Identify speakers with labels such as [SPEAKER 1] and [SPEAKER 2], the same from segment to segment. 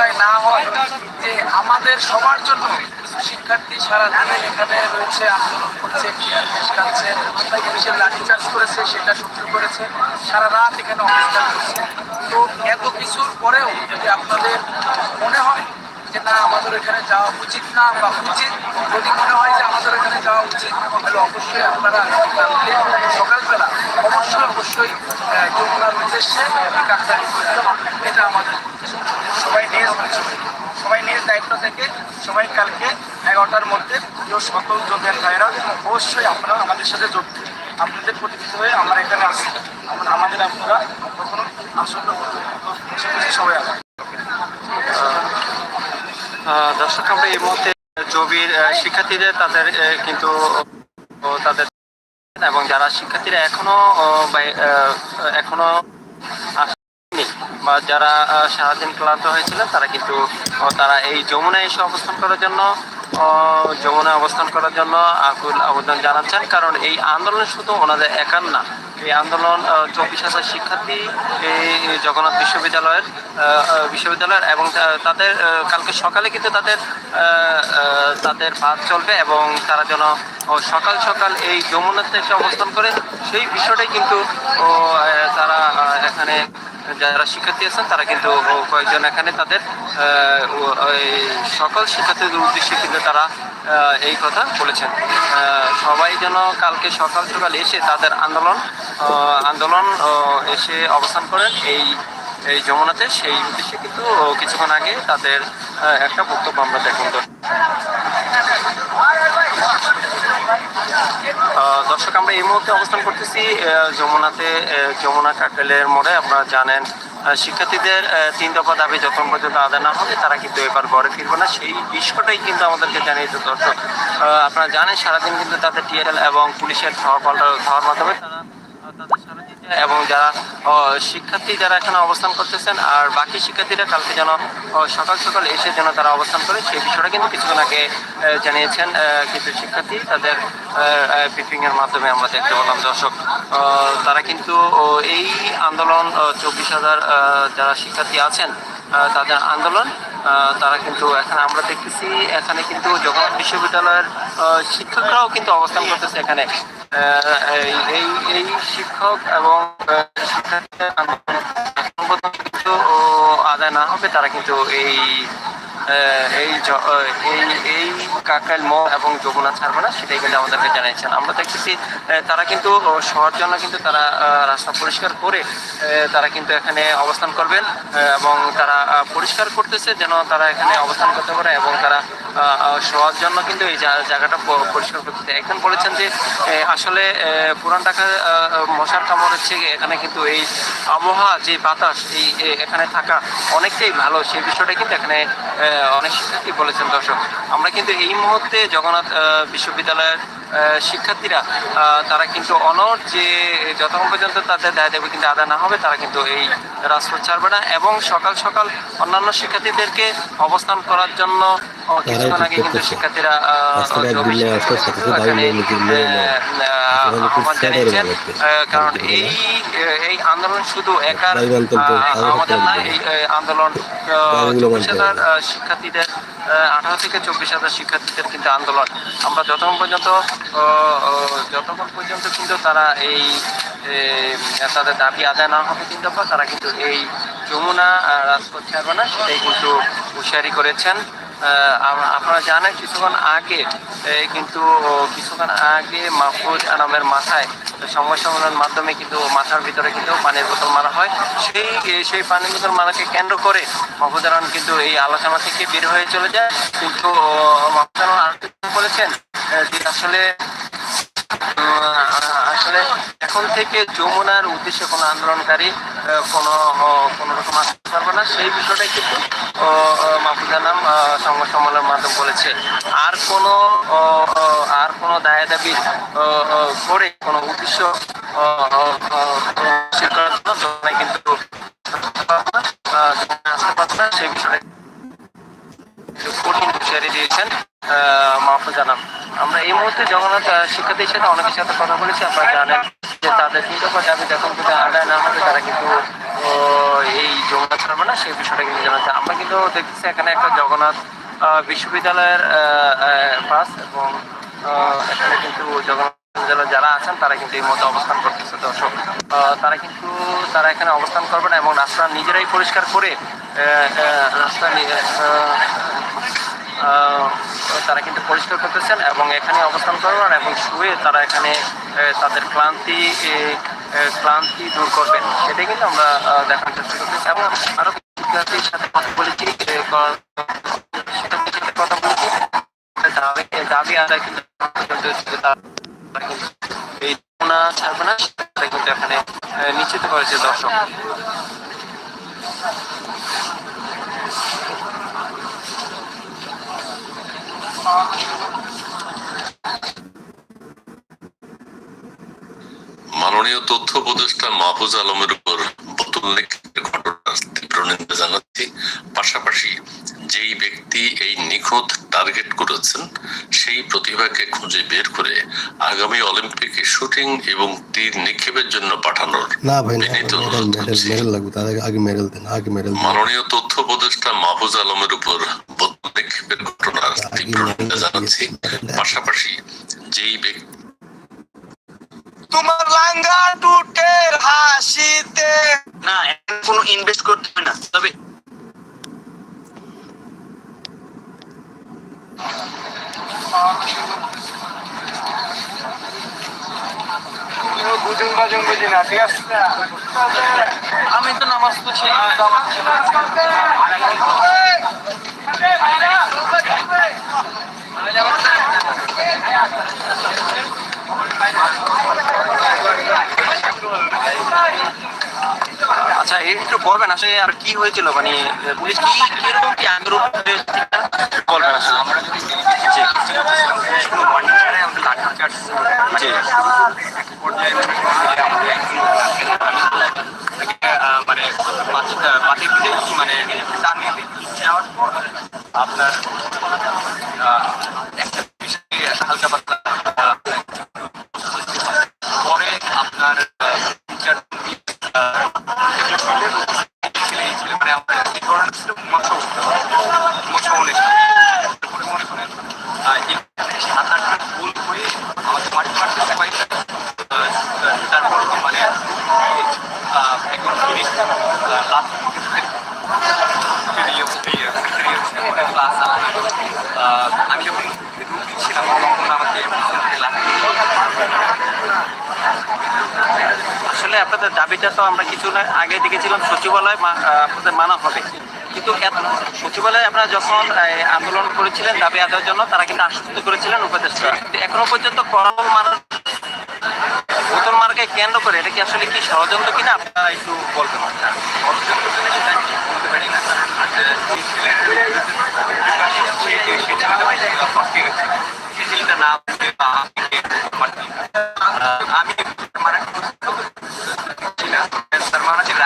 [SPEAKER 1] আদায় না হয়, যে আমাদের সবার জন্য শিক্ষার্থী সারা দিনে এখানে রয়েছে, আন্দোলন করছে পুলিশের লাঠিচার্জ করেছে, সেটা সহ্য করেছে, সারা রাত এখানে অবস্থান করছে। তো এত কিছুর পরেও যদি আপনাদের মনে হয় যে না, আমাদের এখানে যাওয়া উচিত না বা উচিত, যদি মনে হয় যে আমাদের এখানে যাওয়া উচিত, তাহলে অবশ্যই আপনারা সকালবেলা অবশ্যই অবশ্যই যমুনার উদ্দেশ্যে এটা আমাদের সবাই নিজ দায়িত্ব থেকে সবাই কালকে এগারোটার মধ্যে প্রিয় সকল যোগের ভাইরা অবশ্যই আপনারা আমাদের সাথে যোগ। আপনাদের প্রতিনিধি হয়ে আমরা এখানে আসি আমাদের আপনারা কখনো আসন্ন সবাই
[SPEAKER 2] দর্শক, আমরা এই মুহূর্তে জবির শিক্ষার্থীদের তাদের কিন্তু তাদের, এবং যারা শিক্ষার্থীরা এখনও এখনও বা যারা সারাদিন ক্লান্ত হয়েছিলেন, তারা কিন্তু তারা এই যমুনায় এসে অবস্থান করার জন্য যমুনায় অবস্থান করার জন্য আকুল আবেদন জানাচ্ছেন। কারণ এই আন্দোলন শুধু ওনাদের একার না, এই আন্দোলন চব্বিশ হাজার শিক্ষার্থী, এই জগন্নাথ বিশ্ববিদ্যালয়ের বিশ্ববিদ্যালয়ের এবং তাদের কালকে সকালে কিন্তু তাদের তাদের বাদ চলবে এবং তারা যেন সকাল সকাল এই যমুনাতে এসে অবস্থান করে, সেই বিষয়টাই কিন্তু তারা এখানে যারা শিক্ষার্থী আছেন, তারা কিন্তু কয়েকজন এখানে তাদের সকল শিক্ষার্থীদের উদ্দেশ্যে কিন্তু তারা এই কথা বলেছেন। সবাই যেন কালকে সকাল সকাল এসে তাদের আন্দোলন আন্দোলন এসে অবস্থান করেন, এই এই যমুনাতে, সেই উদ্দেশ্যে কিন্তু কিছুক্ষণ আগে তাদের একটা বক্তব্য আমরা দেখুন দর্শক, আমরা এই মুহূর্তে অবস্থান করতেছি যমুনাতে যমুনা কাকেলের মোড়ে। আপনারা জানেন শিক্ষার্থীদের তিন দফা দাবি যখন পর্যন্ত আদায় না হবে, তারা কিন্তু এবার ঘরে ফিরবে না। সেই বিষয়টাই কিন্তু আমাদেরকে জানিয়েছে দর্শক। আপনারা জানেন, সারাদিন কিন্তু তাদের টিআরএল এবং পুলিশের ধর মাধ্যমে তারা এবং যারা শিক্ষার্থী যারা এখানে অবস্থান করতেছেন আর বাকি শিক্ষার্থীরা কালকে যেন সকাল সকাল এসে যেন তারা অবস্থান করে, সেই বিষয়টা কিন্তু কিছুক্ষণ আগে জানিয়েছেন কিছু শিক্ষার্থী। তাদের ব্রিফিং এর মাধ্যমে আমরা দেখতে পেলাম, দর্শক। তারা কিন্তু এই আন্দোলন চব্বিশ হাজার যারা শিক্ষার্থী আছেন তাদের আন্দোলন তারা কিন্তু এখানে আমরা দেখতেছি, এখানে কিন্তু জগন্নাথ বিশ্ববিদ্যালয়ের শিক্ষকরাও কিন্তু অবস্থান করতেছে এখানে। এই এই- শিক্ষক এবং শিক্ষার্থীদের আন্দোলন আদায় না হবে তারা কিন্তু এই এই এই এই কাকাইল ম এবং যমুনা ছাড়বে না, সেটাই কিন্তু আমাদেরকে জানিয়েছেন আমরা দেখতেছি তারা কিন্তু শহর জন্য কিন্তু তারা রাস্তা পরিষ্কার করে তারা কিন্তু এখানে অবস্থান করবেন এবং তারা পরিষ্কার করতেছে যেন তারা এখানে অবস্থান করতে পারে এবং তারা শোয়ার জন্য কিন্তু এই জায়গাটা পরিষ্কার করতেছে এখন বলেছেন যে আসলে পুরান ঢাকা মশার কামড় হচ্ছে এখানে কিন্তু এই আবহাওয়া, যে বাতাস, এই এখানে থাকা অনেকটাই ভালো। সেই বিষয়টা কিন্তু এখানে অনেক শিক্ষার্থী বলেছেন দর্শক। আমরা কিন্তু এই মুহূর্তে জগন্নাথ বিশ্ববিদ্যালয়ের শিক্ষার্থীরা তারা কিন্তু অনর যে যতক্ষণ পর্যন্ত তাদের দায় দেবে কিন্তু আদায় না হবে তারা কিন্তু এই রাজপথ ছাড়বে না এবং সকাল সকাল অন্যান্য শিক্ষার্থীদেরকে অবস্থান করার জন্য কিছুক্ষণ আগে কিন্তু শিক্ষার্থীরা আহ্বান জানিয়েছেন কারণ এই এই আন্দোলন শুধু একার আমাদের না এই আন্দোলন চব্বিশ হাজার শিক্ষার্থীদের আঠারো থেকে চব্বিশ হাজার শিক্ষার্থীদের কিন্তু আন্দোলন। আমরা যতক্ষণ পর্যন্ত যতক্ষণ পর্যন্ত কিন্তু তারা এই তাদের দাবি আদায় না হবে দফা তারা কিন্তু এই যমুনা রাজপথ ছাড়বে না সেটাই কিন্তু হুঁশিয়ারি করেছেন। আপনারা জানেন কিছুক্ষণ আগে কিন্তু কিছুক্ষণ আগে মাহফুজ আনামের মাথায় সংবাদ সম্মেলনের মাধ্যমে কিন্তু মাথার ভিতরে কিন্তু পানির বোতল মারা হয়। সেই সেই পানির বোতল মারাকে কেন্দ্র করে মাহফুজ আনাম কিন্তু এই আলোচনা থেকে বের হয়ে চলে যায়। কিন্তু মাহফুজ আনাম বলেছেন যে আসলে আসলে এখন থেকে যমুনার উদ্দেশ্যে কোনো আন্দোলনকারী কোনো কোনো রকম আসতে পারবে না। সেই বিষয়টাই কিন্তু মাহফুজা নাম সংবাদ সম্মেলনের মাধ্যমে বলেছে। আর কোনো আর কোনো দায় দাবি করে কোনো উদ্দেশ্য কিন্তু সেই বিষয়ে কঠিন দিয়েছেন। মাহফুজ আনাম। আমরা এই মুহূর্তে জগন্নাথ শিক্ষার্থীর সাথে অনেকের সাথে কথা বলেছি আপনারা জানেন যে তাদের চিন্তা দাবি যখন কিন্তু আদায় না হবে তারা কিন্তু এই যমুনা ছাড়বে না সেই বিষয়টা কিন্তু জানাচ্ছে আমরা কিন্তু দেখতেছি এখানে একটা জগন্নাথ বিশ্ববিদ্যালয়ের বাস এবং এখানে কিন্তু জগন্নাথ বিশ্ববিদ্যালয়ে যারা আছেন তারা কিন্তু এই মধ্যে অবস্থান করতেছে। দর্শক আহ, তারা কিন্তু তারা এখানে অবস্থান করবে না এবং রাস্তা নিজেরাই পরিষ্কার করে রাস্তা আহ, আহ, তারা কিন্তু পরিষ্কার করতেছেন এবং এখানে অবস্থান করবেন এবং শুয়ে তারা এখানে তাদের ক্লান্তি ক্লান্তি দূর করবেন। সেটাই কিন্তু আমরা দেখার চেষ্টা করতেছি। এবং আরও শিক্ষার্থীর সাথে কথা বলেছি কথা বলেছি। দাবি আদায় কিন্তু এই না কিন্তু এখানে নিশ্চিত করেছে দর্শক।
[SPEAKER 3] মাননীয় তথ্য উপদেষ্টা মাহফুজ আলমের উপর তীব্র নিন্দা জানাচ্ছি। পাশাপাশি যেই ব্যক্তি এই নিখুঁত টার্গেট করেছেন সেই প্রতিভাকে খুঁজে বের করে আগামী অলিম্পিকে শুটিং এবং তীর নিক্ষেপের জন্য পাঠানোর
[SPEAKER 4] না ভাই মেডেল লাগবে তার আগে মেডেল দেন আগে মেডেল
[SPEAKER 3] মাননীয় তথ্য উপদেষ্টা মাহফুজ আলমের উপর ঘটনার তীব্র নিন্দা জানাচ্ছি পাশাপাশি যেই ব্যক্তি
[SPEAKER 1] তোমার লাঙ্গা টুটের হাসিতে।
[SPEAKER 5] না কোনো ইনভেস্ট করতে হবে না তবে
[SPEAKER 1] বুঝুন বাজুন বুঝি না ঠিক আছে? আমি তো নামাজ পড়ছি।
[SPEAKER 2] আচ্ছা একটু বলবেন আসলে আর কি হয়েছিল? মানে পুলিশ কি কীরকম কি আগ্রহ বলবেন আসলে।
[SPEAKER 5] পর্যায়ে আহ, মানে পাতি দিলে মানে টানিয়ে দিই পর আপনার একটা বিষয়ে হালকা পাতলা
[SPEAKER 2] আসলে আপনাদের দাবিটা তো আমরা কিছু না, আগে দেখেছিলাম সচিবালয় আপনাদের মানা হবে। কিন্তু সচিবালয়ে আপনারা যখন আন্দোলন করেছিলেন দাবি আদায়ের জন্য, তারা কিন্তু আশ্বস্ত করেছিলেন উপদেষ্টা। এখনও পর্যন্ত করল মানা বোতল মার্কে কেন্দ্র করে এটা কি আসলে কি ষড়যন্ত্র কিনা, আপনারা একটু বলবেন।
[SPEAKER 5] আমি মানে ছিলাম তার মানে হচ্ছে রাইট আমাদের আমরা প্রায় পঞ্চাশ স্টুডেন্টকে আহত করবে তা নিয়ে কিন্তু তাদের মধ্যে কোনো আহ, অনুভূতি বা প্রকাশ আমি দেখছি না।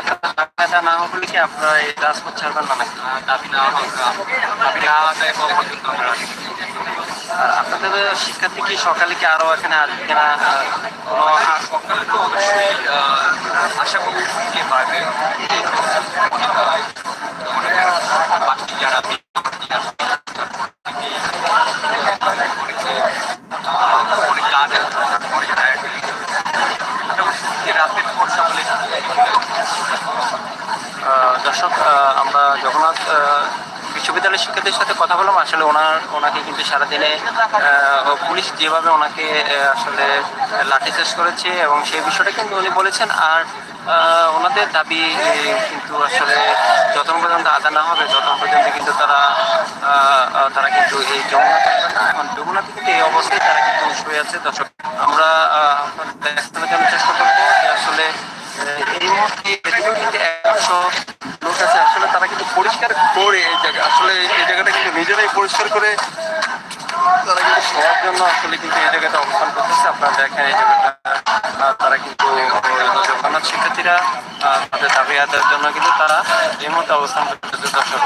[SPEAKER 2] আপনার টাকাটা না এই রাজপথ ছাড়বেন না
[SPEAKER 5] দাবি না হওয়া দাবি না পর্যন্ত আমরা
[SPEAKER 2] আপনাদের শিক্ষার্থী কি সকালে কি আরও এখানে আসবে কিনা
[SPEAKER 5] সকালে তো অবশ্যই আশা করি যে পারবে। বাকি যারা
[SPEAKER 2] দর্শক আমরা জগন্নাথ বিশ্ববিদ্যালয়ের শিক্ষার্থীর সাথে কথা বললাম। আসলে ওনার, ওনাকে কিন্তু সারাদিনে পুলিশ যেভাবে ওনাকে আসলে লাঠিচার্জ করেছে এবং সেই বিষয়টা কিন্তু উনি বলেছেন। আর ওনাদের দাবি কিন্তু আসলে যতক্ষণ পর্যন্ত আদা না হবে, ততক্ষণ পর্যন্ত কিন্তু তারা তারা কিন্তু এই এখন যমুনাতে কিন্তু এই অবস্থায় তারা কিন্তু শুয়ে আছে। দর্শক, আমরা দেখানোর জন্য চেষ্টা করব আসলে এই মুহূর্তে কিন্তু একশো লোক আছে আসলে পরিষ্কার করে জায়গাটা কিন্তু হওয়ার জন্য আসলে কিন্তু এই জায়গাটা অবস্থান করতেছে আপনারা দেখেন এই জায়গাটা তারা কিন্তু জগন্নাথ শিক্ষার্থীরা তাদের দাবি আদায়ের জন্য কিন্তু তারা এই মুহূর্তে অবস্থান করতেছে দর্শক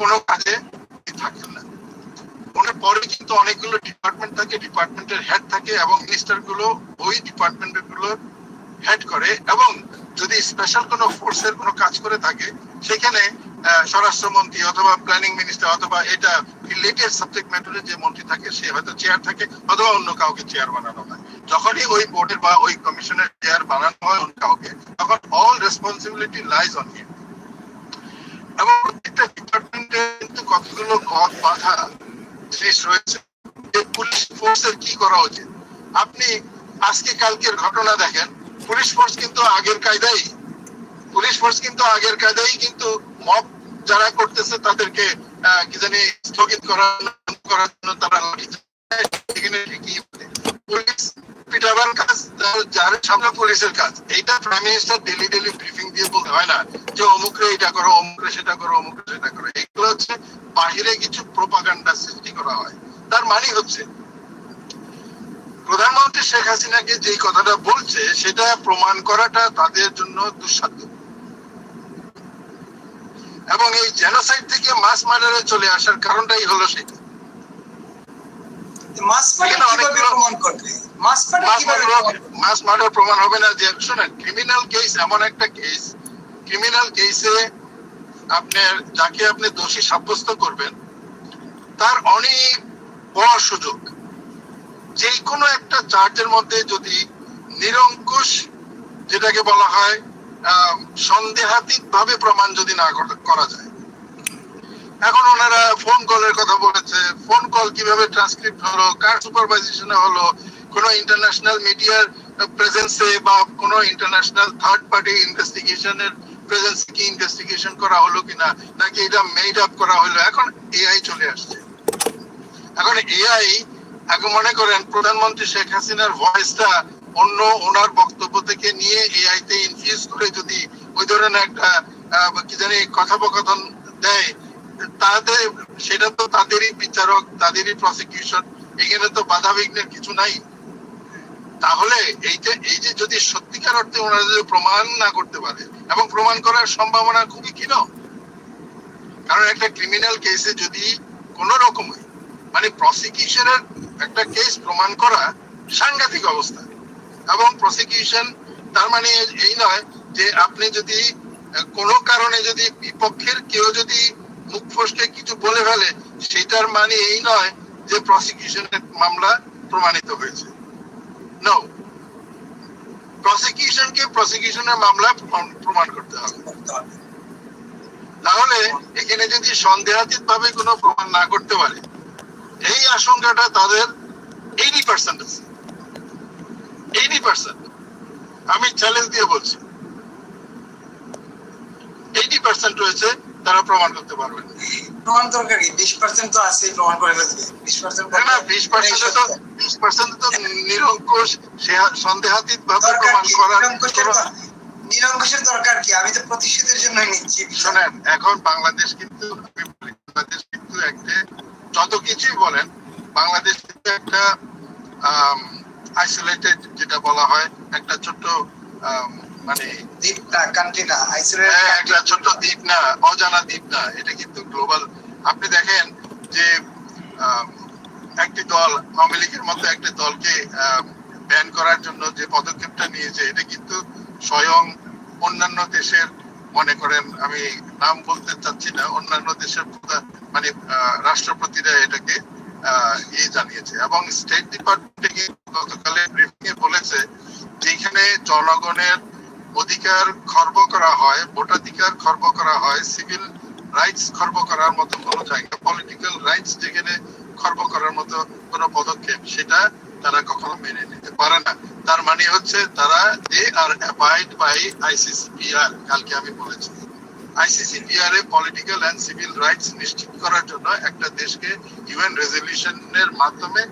[SPEAKER 6] কোনো কাজে থাকেন না। ওনার পরে কিন্তু অনেকগুলো ডিপার্টমেন্ট থাকে ডিপার্টমেন্টের হেড থাকে এবং মিনিস্টারগুলো ওই ডিপার্টমেন্টগুলো হেড করে এবং যদি স্পেশাল কোনো ফোর্সের কোনো কাজ করে থাকে, সেখানে স্বরাষ্ট্রমন্ত্রী অথবা প্ল্যানিং মিনিস্টার অথবা এটা রিলেটেড সাবজেক্ট ম্যাটারে যে মন্ত্রী থাকে, সে হয়তো চেয়ার থাকে অথবা অন্য কাউকে চেয়ার বানানো হয়। যখনই ওই বোর্ডের বা ওই কমিশনের চেয়ার বানানো হয় অন্য কাউকে, তখন all responsibility lies on him এবং প্রত্যেকটা কিন্তু কতগুলো গদ বাধা জিনিস রয়েছে? পুলিশ ফোর্সের কি করা উচিত? আপনি আজকে কালকের ঘটনা দেখেন। পুলিশ ফোর্স কিন্তু আগের কায়দাই পুলিশ ফোর্স কিন্তু আগের কায়দাই কিন্তু মব যারা করতেছে তাদেরকে কি জানি স্থগিত করার জন্য, তারা লাঠি পুলিশ পিটাবার কাজ সামনে পুলিশের কাজ। এইটা prime minister daily daily briefing দিয়ে বলতে হয় না যে এটা করো সেটা করো সেটা করো। এগুলো হচ্ছে বাহিরে কিছু প্রোপাগান্ডা সৃষ্টি করা হয়। তার মানে হচ্ছে, প্রধানমন্ত্রী শেখ হাসিনাকে যে কথাটা বলছে, সেটা প্রমাণ করাটা তাদের জন্য দুঃসাধ্য। এবং এই জেনোসাইড থেকে মাস মার্ডারে চলে আসার কারণটাই হলো সেটা।
[SPEAKER 7] মাস
[SPEAKER 6] এখানে
[SPEAKER 7] কীভাবে
[SPEAKER 6] অনেকগুলো-
[SPEAKER 7] প্রমাণ করবে? মাস কীভাবে
[SPEAKER 6] মার্ডার
[SPEAKER 7] প্রমাণ করবে?
[SPEAKER 6] মাস মার্ডার প্রমাণ হবে না। যে শোনেন ক্রিমিনাল কেস এমন একটা কেস ক্রিমিনাল কেসে আপনার যাকে আপনি দোষী সাব্যস্ত করবেন তার অনেক বড় সুযোগ। যে কোনো একটা চার্জের মধ্যে যদি নিরঙ্কুশ যেটাকে বলা হয় সন্দেহাতীত ভাবে প্রমাণ যদি না করা যায় এখন ওনারা ফোন কলের কথা বলেছে। ফোন কল কীভাবে ট্রান্সক্রিপ্ট হলো, কার সুপারভাইজেশনে হলো, কোনো ইন্টারন্যাশনাল মিডিয়ার প্রেজেন্সে বা কোনো ইন্টারন্যাশনাল থার্ড পার্টি ইনভেস্টিগেশনের প্রেজেন্স কি ইনভেস্টিগেশন করা হলো কিনা, নাকি এটা মেড আপ করা হলো? এখন এআই চলে আসছে। এখন এআই এখন মনে করেন প্রধানমন্ত্রী শেখ হাসিনার ভয়েসটা অন্য ওনার বক্তব্য থেকে নিয়ে এআই তে ইনফিউজ করে যদি ওই ধরনের একটা কি জানি, কথোপকথন দেয় তাদের, সেটা তো তাদেরই বিচারক, তাদেরই প্রসিকিউশন এখানে তো বাধা বিঘ্নের কিছু নাই। তাহলে এই যে এই যে যদি সত্যিকার অর্থে ওনারা যদি প্রমাণ না করতে পারে, এবং প্রমাণ করার সম্ভাবনা খুবই ক্ষীণ, কারণ একটা ক্রিমিনাল কেসে যদি কোন মানে প্রসিকিউশনের একটা কেস প্রমাণ করা সাংঘাতিক অবস্থা, এবং প্রসিকিউশন তার মানে এই নয় যে আপনি যদি কোনো কারণে যদি বিপক্ষের কেউ যদি মুখ ফসকে কিছু বলে ফেলে, সেটার মানে এই নয় যে প্রসিকিউশনের মামলা প্রমাণিত হয়েছে। নো প্রসিকিউশনকে প্রসিকিউশনের মামলা প্রমাণ- করতে হবে। তাহলে এখানে যদি সন্দেহাতীত ভাবে কোনো প্রমাণ না করতে পারে, এই আশঙ্কাটা তাদের এইটি পার্সেন্ট আছে। এইটি পার্সেন্ট আমি চ্যালেঞ্জ দিয়ে বলছি। এইটি পার্সেন্ট রয়েছে তারা প্রমাণ করতে পারবে।
[SPEAKER 7] প্রমাণ দরকার কি? বিশ পার্সেন্ট তো আছে প্রমাণ করে ফেলবে বিশ পার্সেন্ট
[SPEAKER 6] না, বিশ পার্সেন্ট তো বিশ পার্সেন্ট তো নিরঙ্কুশ সন্দেহাতীত ভাবে প্রমাণ করার
[SPEAKER 7] নিরঙ্কুশের দরকার কি? আমি তো জন্য নিচ্ছি
[SPEAKER 6] শোনেন এখন বাংলাদেশ কিন্তু বাংলাদেশ কিন্তু একটা যত কিছুই বলেন বাংলাদেশ কিন্তু একটা আইসোলেটেড যেটা বলা হয় একটা ছোট্ট মানে
[SPEAKER 7] দ্বীপ না কান্ট্রি না
[SPEAKER 6] একটা ছোট্ট দ্বীপ না অজানা দ্বীপ না এটা কিন্তু গ্লোবাল আপনি দেখেন যে একটি দল আওয়ামী লীগের মতো একটি দলকে ব্যান করার জন্য যে পদক্ষেপটা নিয়েছে এটা কিন্তু স্বয়ং অন্যান্য দেশের মনে করেন আমি নাম বলতে চাচ্ছি না অন্যান্য দেশের মানে রাষ্ট্রপতিরা এটাকে আহ, ইয়ে জানিয়েছে। এবং স্টেট ডিপার্টমেন্ট গতকালে ব্রিফিং এ বলেছে যেখানে জনগণের অধিকার খর্ব করা হয়, ভোটাধিকার খর্ব করা হয়, সিভিল রাইটস খর্ব করার মতো কোনো জায়গা, পলিটিক্যাল রাইটস যেখানে খর্ব করার মতো কোনো পদক্ষেপ, সেটা তারা কখনো মেনে নিতে পারে না। তার মানে হচ্ছে তারা they are abide by ICCPR কালকে আমি বলেছি। আইসিসিপিআর এ পলিটিক্যাল এন্ড সিভিল রাইটস নিশ্চিত করার জন্য একটা দেশকে ইউএন রেজলিউশনের মাধ্যমে